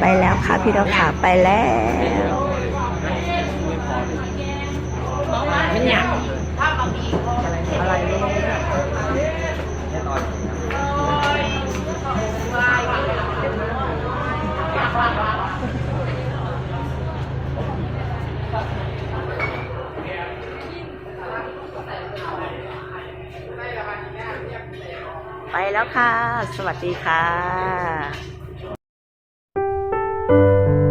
ไปแล้วค่ะพี่ดอกขาไปแล้วมันหยาบไปแล้วค่ะ สวัสดีค่ะ Música